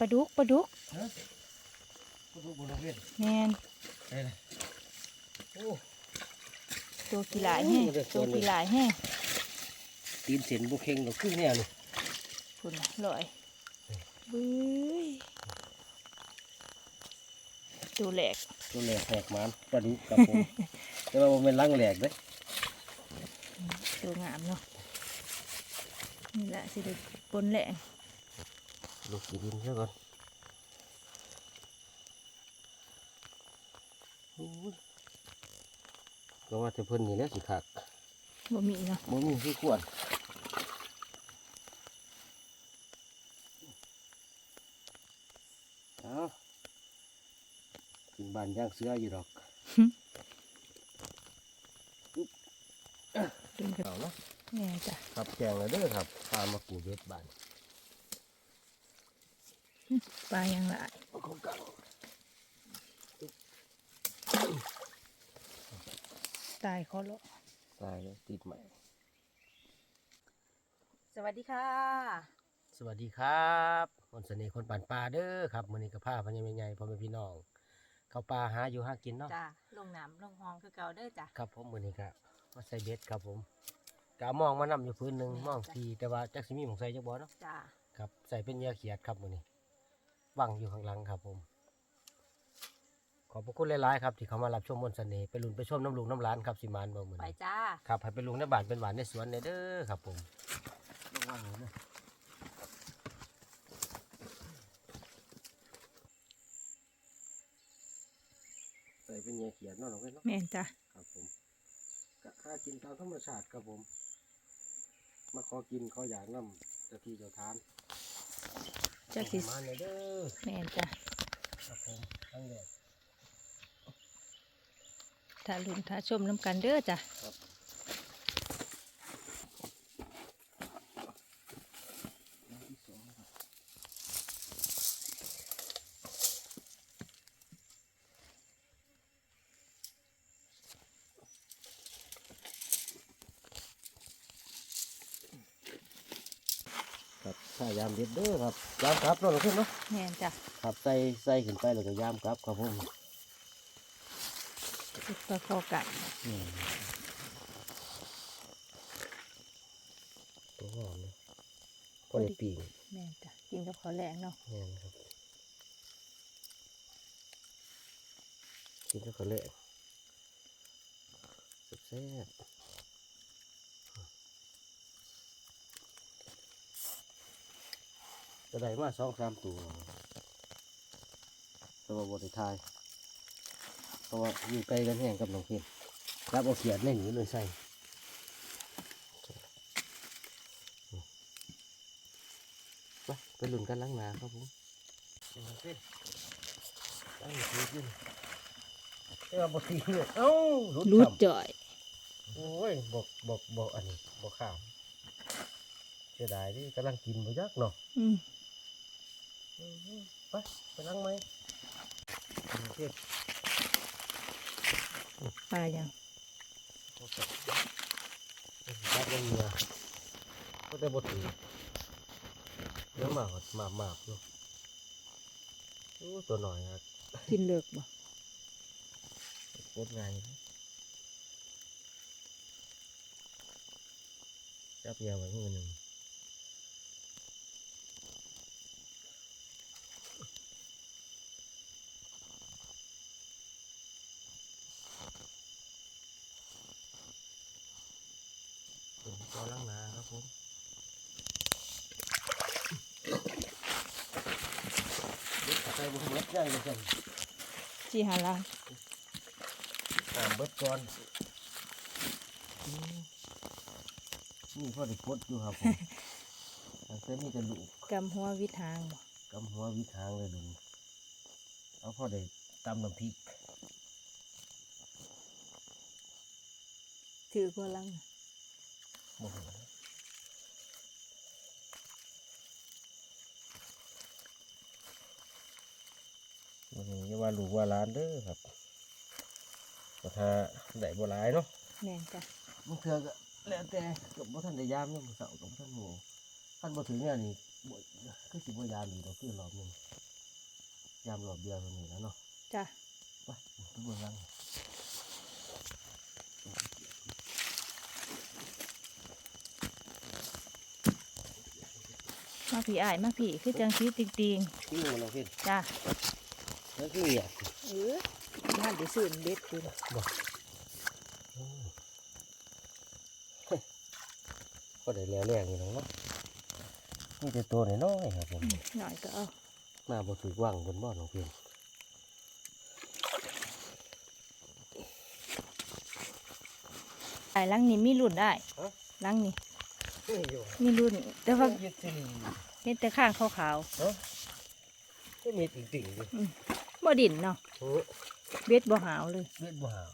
ปลาดุกปลาดุกฮะก็ดูบนเวียนแมนได้เลยโอ้ตัวกี่หลายแห้งโอ้เดี๋ยวตัวตัวนี้กี่หลายแห้งตีนเส้นบุเข่งดอกคือเนี่ยนี่พุ่นน่ะลอยบื้ยตัวแหลกตัวแหลกแหกมันปลาดุกกับผมแต่ว่ามันเป็นลังแหลกเด้ตัวงามเนาะนี่แหละสิได้ปนแหลง ลูกกินดินซะก่อนโอ้ยก็ว่าจะเพิ่นนี่แหละสิคักบ่มีเนาะบ่มีคือขวดเอากินบานย่างเสืออยู่ดอกดึงกับเอาเนาะแม่จ้ะครับแกงเลยเด้อครับปลามาปูเบ็ดบาน ปลายังหลายมาของกังตายเขาเลาะตายแล้วติดใหม่ สวัสดีค่ะ สวัสดีครับคนเสน่ห์คนป่านปลาเด้อครับมื้อนี้ก็พาพญาใหญ่พ่อแม่พี่น้องเข้าป่าหาอยู่หากินเนาะจ้ะลงน้ำลงห้องคือเก่าเด้อจ้ะครับผมมื้อนี้ก็มาใส่เบ็ดครับผมกะมองมานํอยู่พื้นหนึงมองทีแต่ว่าจักสิมีหมองใส่จักบ่เนาะจ้ะครับใส่เป็นเหยื่อเขียดครับมื้อนี้ วางอยู่ข้างหลังครับผม ขอบพระคุณหลายๆครับที่เขามารับชมมนต์เสน่ห์ไปลุ้นไปชมน้ำลูกน้ำหลานครับสิมานบ่มื้อไปนี้จ้าครับให้ไปลุงในบ้านเป็นหวานในสวนเนี่ยเด้อครับผมระวังเลยนะใส่เป็นเหยื่อเขียดเนาะน้องเว้ยเนาะแม่นจ้ะครับผมกะค่ากินตามธรรมชาติครับผม มาขอกินขออยากน้ำเจ้าที่เจ้าทาน จักสิมาเลยเด้อแม่นจ้ะครับผมทั้งแดดถ้าลุ้นถ้าชมน้ำกันเด้อจ้ะครับน้ำที่สองครับครับถ้ายามเด็ดเด้อครับยามครับเนาะน้องเพื่อนเนาะแม่นจ้ะครับใส่ใส่ขึ้นไปแล้วก็ยามครับครับผมติดปลาคอไก่อืมตัวหอมเลยพอได้ปีกแม่นจ้ะกินกับข้าวแรงเนาะแม่นครับกินแล้วก็เละแซ่บๆ จะได้มาสองสามตัวแตัวาบไดทาย เพราะว่าอยู่ใกล้กันแห้งกับน้องเพียนรับเอาเขียดในหนีเลยใส่ไปไปหลุนกันล้างหนาครับผมน้องเพียนตั้งถือขึ้นเอ้าบทีเลยเอ้าหลุดรูดครับจ่อยโอ้ยบอกบอกบอกอันนี้บอกข้าวเสียดายที่กำลังกินบ่ยักเนาะอืมอืม ไปไปล้างไหมน้องเพียนปลายังรับเงินเมียก็ได้บทถือเยอะมากมากมากเนาะโอ้ตัวหน่อยอะกินเลิกบ่โคตรง่ายเลยจับยาวไว้มือหนึ่งผมก็ล้างหนาครับผมเด็กใส่บุ้งเล็ก ได้เลยจังจีหาลานตามเบิดก่อนอืมนี่พอได้พดอยู่ครับผมแต่เส้นนี่จะลูกกำหัววิทางบ่กำหัววิทางเลยลุงเอาพอได้ตำน้ำพริกถือกว่าลังโมโหวันนี้จะว่า ลูกว่าหล้านเด้อครับก็ถ้าได้บ่หลายเนาะแม่นจ้ะบางเทื่อก็แล้วแต่กับบ่ทันได้ยามเนี่ยามมื้อเช้ากับบ่ทันโหคันบ่ถึงเนี่ยนี่บ่คือสิบ่ยามอีกดอกคือรอบหนึงยามรอบเดียวเท่านี้แล้วเนาะจ้ะไปไปเบิ่งหลังมาผีอ้ายมาผีคือจังสีติงติงที่มันน้องเพิ่นๆจ้ะ แล้วคือเนี่ยเออนั่นได้ซื้อเบ็ดคุณก็ได้แล้วแรงอยู่น้องเนาะนี่แต่ตัวน้อยๆครับผมหน่อยก็เอามาบ่ถูกว่างบนบ่อน้องเพิ่นไอ้ลังนี่มีรุ่นได้ลังนี่เฮ้ยอยู่มีรุ่นแต่ว่ายึดสิเห็นแต่ข้างขาวเนาะก็มีติ่งๆอยู่ๆ บ่ดินเนาะโอ้เบ็ดบ่หาวเลยเบ็ดบ่หาว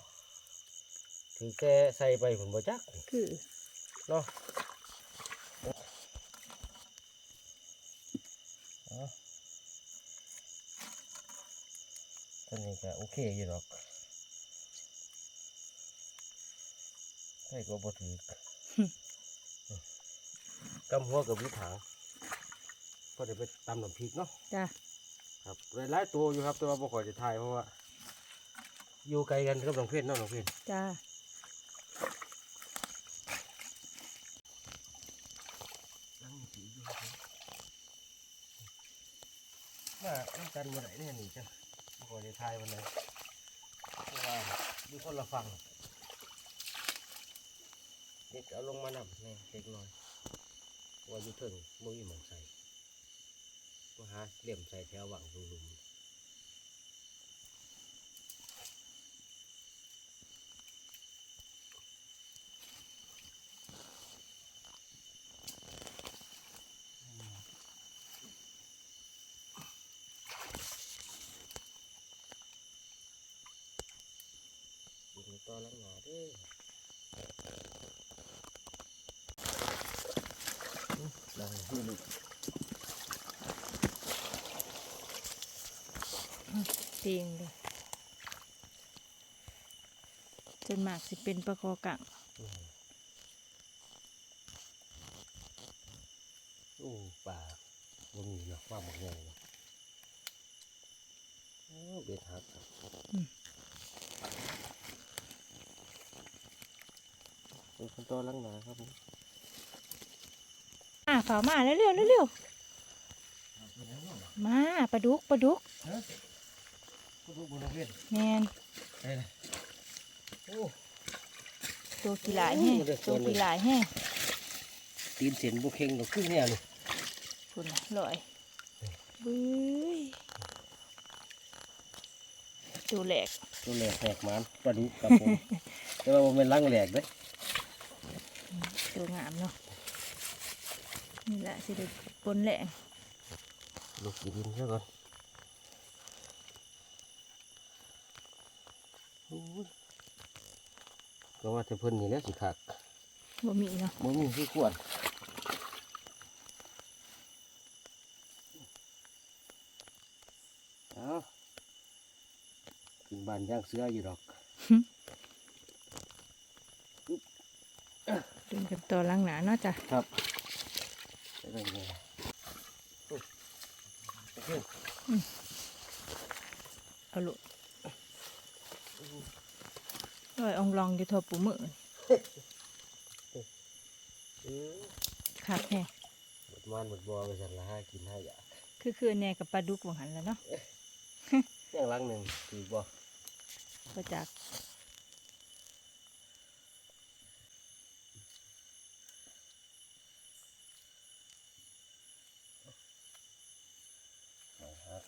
ถือแค่ใส่ไปผลบ่จักนี่คือเนาะเอาตอนนี้ก็โอเคอยู่ดอกให้ก็บ่ถือกำหัวกับวิถางก็ได้ไปตำน้ำพริกเนาะจ้ะ ครับหลายๆตัวอยู่ครับ แต่ว่าบ่ค่อยจะถ่ายเพราะว่า อยู่ไกลกันกับน้องเพชรเนาะน้องเพชรจ้ะนั่งสีอยู่ครับผมมาน้ำกันบ่ได้เนี่ยนี่จ้ะบ่ค่อยจะถ่ายวันไหนเพราะว่าอยู่คนละฝั่งเด็กเอาลงมานำแน่เล็กน้อยเพราะว่าอยู่เถิงบ่มีหมองใส่ มาหาเหลี่ยมใส่แถวหวังลุมๆ บุญต่อลังหนาเด้อลังนี่ลูก ติงเลยจนมากสิเป็นประกอกังโอ้ป่าบ่มีเนาะว่าบ่ใหญ่เนาะโอ้เบ็ดหักครับเป็นคนต่อลังหนาครับผมอ่าฝ่ามาเร็วเร็วๆเร็วๆมาปลาดุกปลาดุก คุณลูกบุญเวียนแมนไปเลยโอ้ตัวกี่หลายแห้งโอ้เดี๋ยวตัวตัวหนึ่งกี่หลายแห้งตีนเสียนบุเข่งดอกครึ่งเนี่ยนี่คุณน่ะลอยบื้ยตัวแหลกตัวแหลกแหกมันปลาดุกครับผมแต่ว่าบ่แม่นลังแหลกเด้ตัวงามเนาะนี่แหละสิเด็กปนแหลงลูกกินดินซะก่อนโอ้ย ก็ว่าแต่เพิ่นนี่แหละสิคักบ่มีเนาะบ่มีคือควรเอากินบานย่างเสืออยู่ดอกดึงกับตัวหลังหนาเนาะจ้ะครับไปได้ไงโอ้ยโอเคเอาลุ ลอยอองลองอยู่ทอปูมืออือคักแน่หมดมานหมดบอไปสั่นละห้ากินห้าอยากคือคือแน่กับปลาดุกว่าหันแล้วเนาะอย่างหลังหนึ่งถือบ่ก็จาก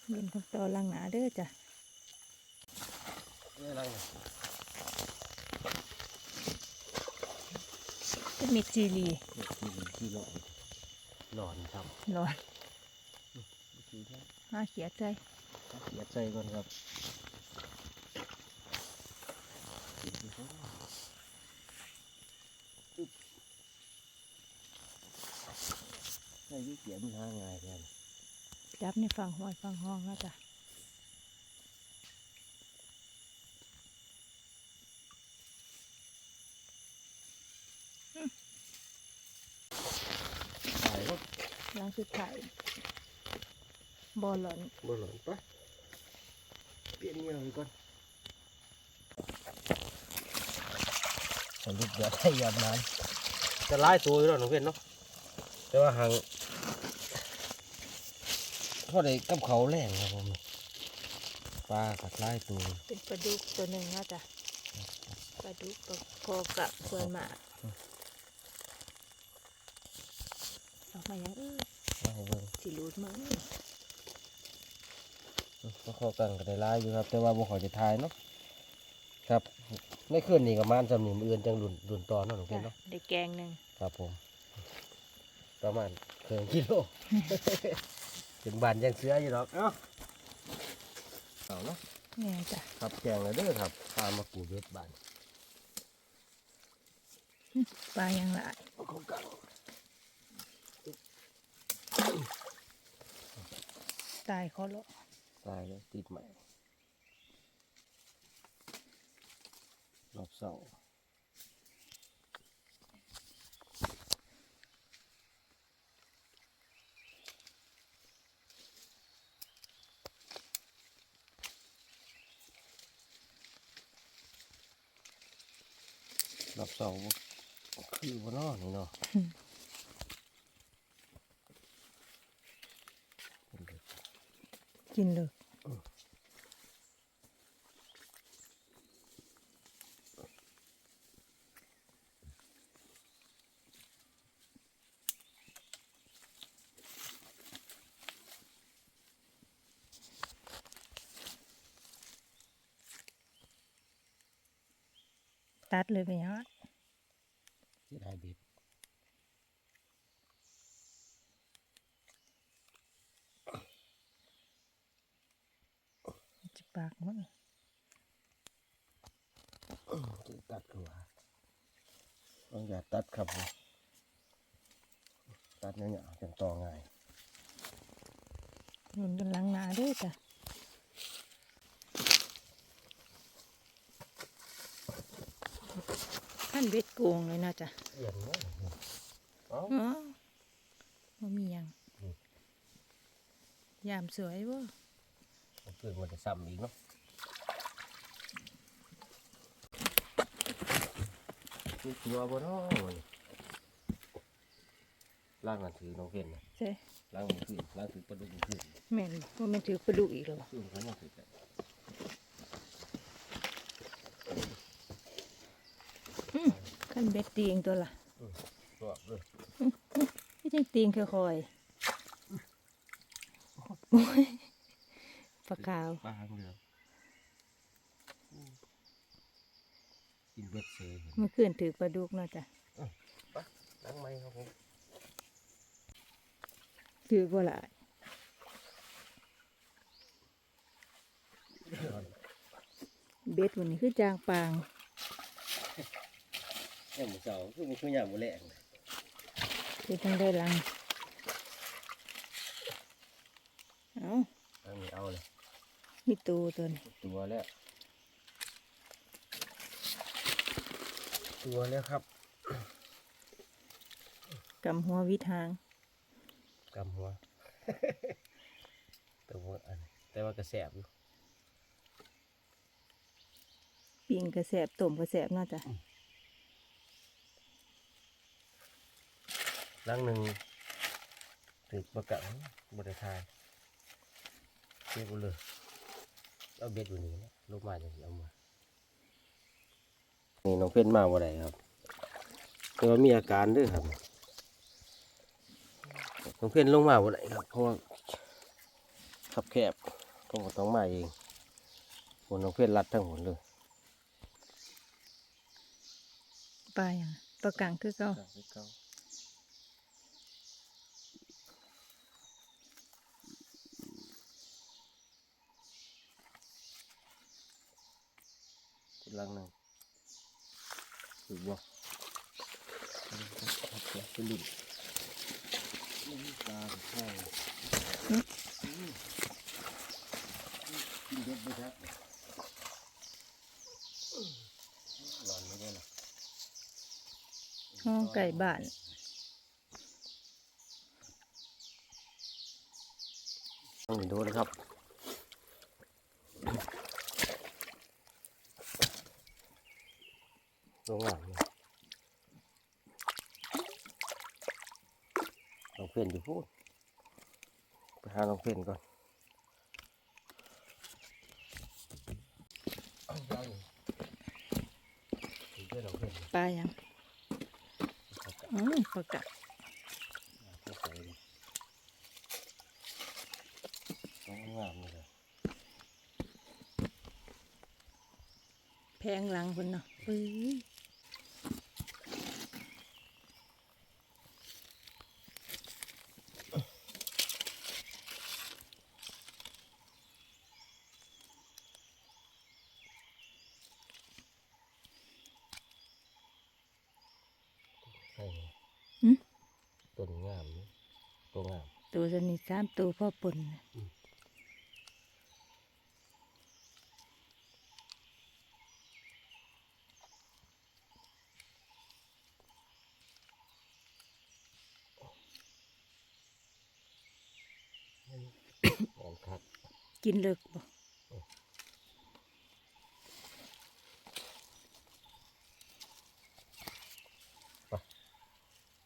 เย็นกับตัวหลังหนาเด้อจ้ะอย่างหลังหนึ่ง เป็นมิดจีรีที่ที่หลอนหลอนครับร้อนที่ที่มาเขียดใจเสียใจก่อนครับใส่ยี่เกียมันหาง่ายแทนจับในฝั่งห้อยฝั่งห้องแล้วจ้ะ ตายก็หลังสุดท้ายบอลหลอนบ่หลอนปะเปลี่ยนเหงื่อไปก่อนสรุปเดี๋ยวให้ยามน้ำจะไล่ตัวอยู่แล้วน้องเพียนเนาะแต่ว่าหางพอได้กับเขาแรงครับผมปลากัดไล่ตัวเป็นปลาดุกตัวหนึ่งนะจ๊ะปลาดุกตัวพอกับส่วนหมากออก มาอย่างอื่นมาให้เบิ่งสิรูดมึงก็เข้ากันก็ได้ไล่อยู่ครับ แต่ว่าบ่ขอยจะทายเนาะครับในคืนนี้กับมานจำหนึ่งมืออื่นจังหลุนหลุนตอนเนาะน้องเพียนเนาะได้แกงหนึ่งครับผม ประมาณเกินกิโลถึงบานยังเสืออยู่หรอกเอ้าเอาเนาะแง่จ้ะครับแกงเลยเด้อครับพามากูเวทบานปลายังหลาย เอาเข้ากัน ตายเขาเลาะตายแล้วติดใหม่รอบสองรอบสองบ่คือบ่เนอนี่เนาะ กินเลยตัดเลยไปยังเสียดายเบ็ด จะปากมันจะตัดคือว่าต้องอย่าตัดครับผมตัดเนี่ยๆจังต่อง่ายหนุนกันหลังหนาเด้วยจ้ะขั้นเบ็ดโกงเลยนะจ๊ะเอียนเนาะเอ้าอ๋อว่ามีหยังอืมยามสวยบ่ เกิดมันจะซ้ำอีกเนาะนี่ตัวบ่เนาะนี่ล่างนั่นถือน้องเพียนนะใช่ล่างมันขึ้นล่างถือปลาดุกมันขึ้นแม่นบ่ว่าแม่นถือปลาดุกอีกหรอขึ้นเขายังถือกันขั้นเบ็ดตีงตัวละตัวเลยที่จังตีงค่อยๆโอ้ย ปลาขาว ปลาหางเหลืองกินเบ็ดเซยเมื่อคืนถือปลาดุกเนาะจ้ะล้างไม้ครับผมถือบ่หลายเบ็ดวันนี้คือจางปางแค่หมูเสาคือมันคือยามหมูแหลงเป็นจังได้ลังเอา อันนี้เอาเลย มีตูตัวนี้ตัวแล้ว ตัวแล้วครับกำหัววิทางกำหัว ตัวอันนี้แต่ว่ากระแสบอยู่ปิ่งกระแสบต้มกระแสบเนาะจ้ะลังหนึ่งถือประกาศบริทายเรียกว่าเลย เอาเบ็ดอยู่นี่นะลูกมาอย่างเดียวมา นี่น้องเพ่นมาว่าไรครับแต่ว่ามีอาการด้วยครับน้องเพ่นลงมาว่าไรครับ เพราะว่าขับแคบก็ต้องมาเองคนน้องเพ่นรัดทั้งหมดเลยปลาอย่างปลากังคือเก่า ลังหนึ่งถือบ่เป็นดินตาใช่กินเด็ดไปครับหลอนไม่ได้หรอกห้องไก่บ้านต้องดูนะครับ ลงอ่างนี่ลองเพ่นอยู่พูดไปหาลองเพ่นก่อนเอายาวอยู่ถึงจะลองเพ่นปลายังอืมปลากะก็ใส่เลยต้องงามเลยแพงหลังคนเนาะปื้ย ใช่ไง หึ ต้นงามนี่ตัวงาม ตัวสนิทสาม ตัวพ่อปุ่นน่ะงามคักกินเลิกบ่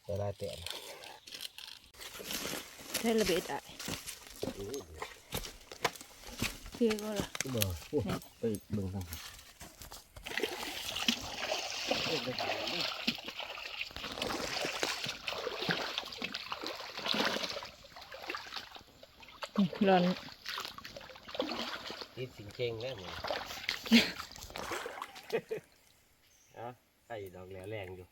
จะได้เตะนะใช้ระเบิดอะ เพียก็ล่ะบ่โอ้ไปเบิ่งทางนี่ร้อนติดสิงเชงแล้วมึงอะใส่ดอกแหลวแรงอยู่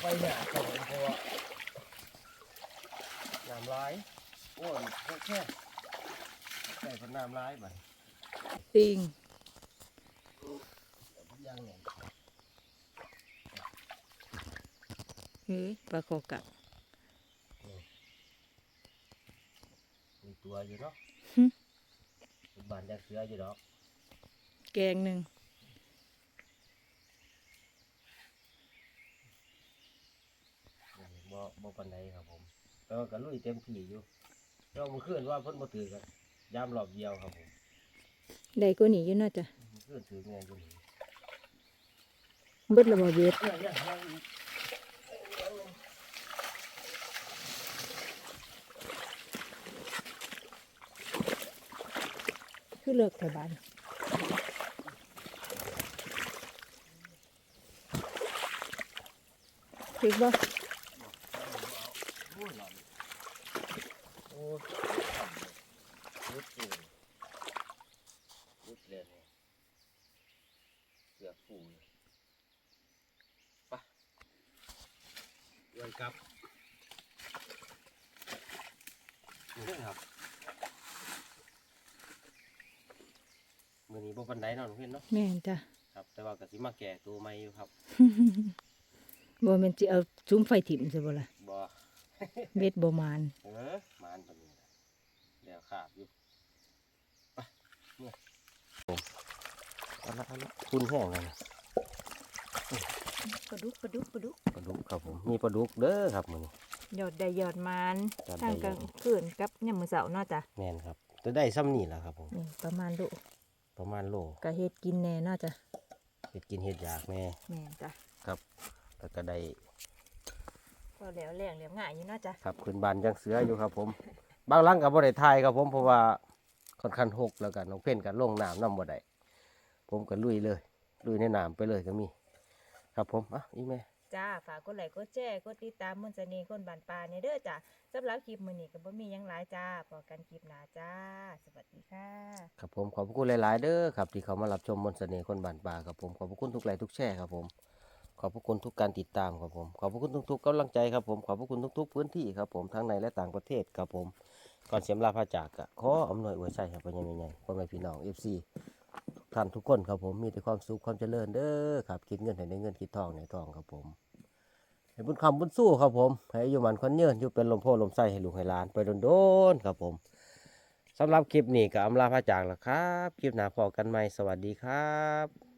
ไปเนี่ยครับผมเพราะว่า น้ำลายโอ้ยแค่แค่ใส่คนน้ำลายไปปิงย่างเนี่ยเฮ้ยปลาโคกะมีตัวอยู่เนาะหึเป็นบานยาเสืออยู่ดอก แกงหนึ่งบ่บ่ปานใดครับผม แต่ว่าก็ลุยเต็มที่อยู่เราเมื่อคืนว่าเพิ่นบ่ถือกันยามรอบเดียวครับผมได้ก็หนีอยู่น่าจะเมื่อคืนถือแม่นอยู่นี่เบิดระเบิดเนี่ยเนี่ยยังอีกคือเลิกแถวบ้านถึกบ่ โอ้ยหลอนโอ้ย รุดเองรุดเลยเนี่ยเสือกฟูเลยไปเดินกลับนี่ครับมือนี้บ่ปันไดเนาะเพื่อนเนาะแม่นจ้ะครับ แต่ว่าก็สิมาแก่ตัวใหม่อยู่ครับบ่แม่นสิเอาซุ้มไฟถิ่มซะบ่ล่ะบ่เบ็ดบ่มานเออมานปานนี้นะเดี๋ยวขาบอยู่ไปเนี่ยผม เอาละเอาละคุณแห้งเลยนะปลาดุกปลาดุกปลาดุกปลาดุกครับผมมีปลาดุกเด้อครับมือนี้ยอดได้ยอดมานยอดได้ทางกลางยอดคืนกับยามมื้อเช้าเนาะจ้ะแม่นครับจะได้ซ้ำนี่แหละครับผมนี่ประมาณโลประมาณโลก็เฮ็ดกินแน่เนาะจ้ะเห็ดกินเห็ดอยากแม่แม่นจ้ะครับแล้วก็ได้ก็แล้วแรงเหลี่ยมง่ายอยู่เนาะจ้ะครับขึ้นบานจังเสืออยู่ครับ ผม บางหลังกับบ่ได้ทายครับผมเพราะว่าค่อนข้างหกแล้วกันน้องเพ่นกันลงน้ำน้ำบ่ได้ ผมก็ลุยเลย ลุยในน้ำไปเลยก็มี ครับผมอะอีแม่จ้าฝากกดไลค์กดแชร์กดติดตามมนต์เสน่ห์คนบ้านป่าเนี่ยเด้อจ้ะสำหรับคลิปมื้อนี้ก็บ่มีหยังหลายจ้าพอกันคลิปหน้าจ้า สวัสดีค่ะ ครับผมขอบพระคุณหลาย ๆ เด้อครับที่เขามารับชมมนต์เสน่ห์คนบ้านป่าครับผมขอบพระคุณทุกไลค์ทุกแชร์ครับผมขอบพระคุณทุกการติดตามครับผมขอบพระคุณทุกๆกำลังใจครับผมขอบพระคุณทุก ๆ พื้นที่ครับผมทั้งในและต่างประเทศครับผมก่อนเสียมลาพระจากกะขออำนวยอวยชัยครับพ่อใหญ่แม่ใหญ่พ่อแม่พี่น้องเอฟซี ทุกท่านทุกคนครับผมมีแต่ความสุขความเจริญเด้อครับคิดเงินให้ได้เงินคิดทองให้ทองครับผมให้บุญคำบุญสู้ครับผมให้อยู่มันคนเยินอยู่เป็นลมโพลมไส้ให้ลูกให้หลานไปโดนๆครับผมสำหรับคลิปนี้ก็อำลาพระจากแล้วครับ คลิปหน้าพอกันใหม่สวัสดีครับ